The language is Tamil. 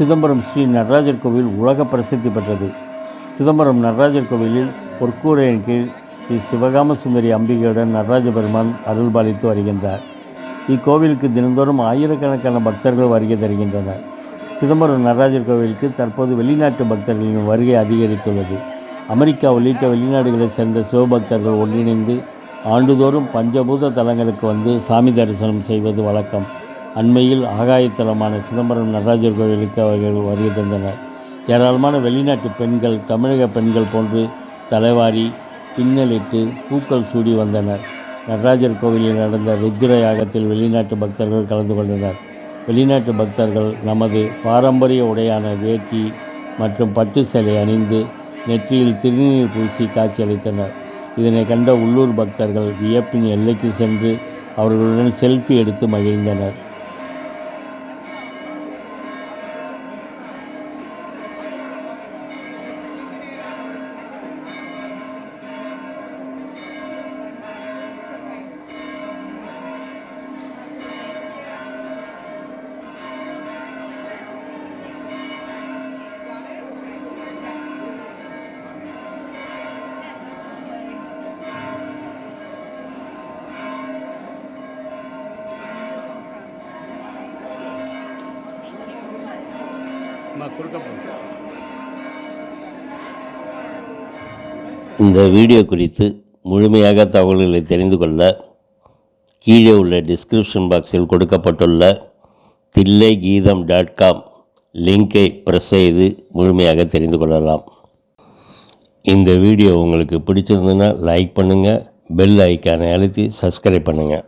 சிதம்பரம் ஸ்ரீ நடராஜர் கோவில் உலக பிரசித்தி பெற்றது. சிதம்பரம் நடராஜர் கோவிலில் பொற்கூரையின் கீழ் ஸ்ரீ சிவகாம சுந்தரி அம்பிகையுடன் நடராஜ பெருமான் அருள்பாலித்து வருகின்றார். இக்கோவிலுக்கு தினந்தோறும் ஆயிரக்கணக்கான பக்தர்கள் வருகை தருகின்றனர். சிதம்பரம் நடராஜர் கோவிலுக்கு தற்போது வெளிநாட்டு பக்தர்களின் வருகை அதிகரித்துள்ளது. அமெரிக்கா உள்ளிட்ட வெளிநாடுகளைச் சேர்ந்த சிவபக்தர்கள் ஒன்றிணைந்து ஆண்டுதோறும் பஞ்சபூத தலங்களுக்கு வந்து சாமி தரிசனம் செய்வது வழக்கம். அண்மையில் ஆகாயத்தலமான சிதம்பரம் நடராஜர் கோவிலுக்கு அவர்கள் வருகை தந்தனர். ஏராளமான வெளிநாட்டு பெண்கள் தமிழக பெண்கள் போன்று தலைவாரி பின்னலிட்டு பூக்கள் சூடி வந்தனர். நடராஜர் கோவிலில் நடந்த ருத்ர யாகத்தில் வெளிநாட்டு பக்தர்கள் கலந்து கொண்டனர். வெளிநாட்டு பக்தர்கள் நமது பாரம்பரிய உடையான வேட்டி மற்றும் பட்டு சேலை அணிந்து நெற்றியில் திருநீர் பூசி காட்சியளித்தனர். இதனை கண்ட உள்ளூர் பக்தர்கள் வியப்பின் எல்லைக்கு சென்று அவர்களுடன் செல்ஃபி எடுத்து மகிழ்ந்தனர். இந்த வீடியோ குறித்து முழுமையாக தகவல்களை தெரிந்து கொள்ள கீழே உள்ள டிஸ்கிரிப்ஷன் பாக்ஸில் கொடுக்கப்பட்டுள்ள தில்லை கீதம் டாட் காம் லிங்கை ப்ரெஸ் செய்து முழுமையாக தெரிந்து கொள்ளலாம். இந்த வீடியோ உங்களுக்கு பிடிச்சிருந்ததுன்னா லைக் பண்ணுங்கள் பெல் ஐக்கானை அழுத்தி சப்ஸ்கிரைப் பண்ணுங்கள்